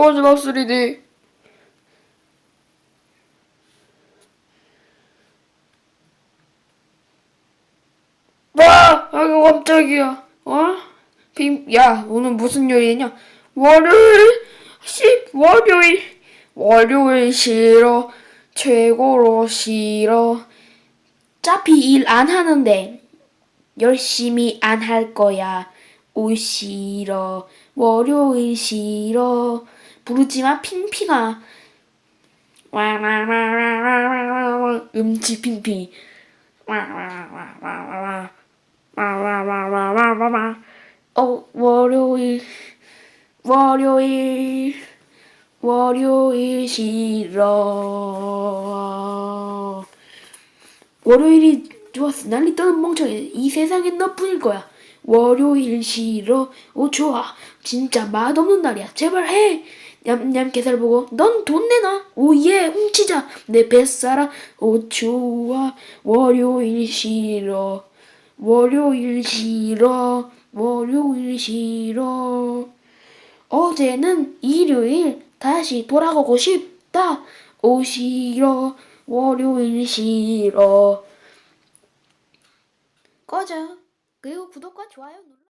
마지막 3D. 와! 아이고 깜짝이야. 어? 빔, 야, 오늘 무슨 요일이냐? 월요일, 씨, 월요일, 월요일 싫어, 최고로 싫어. 어차피 일 안 하는데 열심히 안 할 거야. 올 싫어, 월요일 싫어. 부르지마. 와와와와와와와 음치 와와와와와와 어 월요일 월요일 월요일 싫어 월요일이 좋았어 난리 떠는 멍청이 이 세상엔 너뿐일 거야 월요일 싫어 오 좋아 진짜 맛없는 날이야 제발 해 냠냠 게살 보고 넌 돈 내놔. 오예 훔치자. 내 뱃살아. 오 좋아 월요일 싫어. 월요일 싫어. 월요일 싫어. 어제는 일요일. 다시 돌아가고 싶다. 오 싫어 월요일 싫어. 꺼져. 그리고 구독과 좋아요 눌러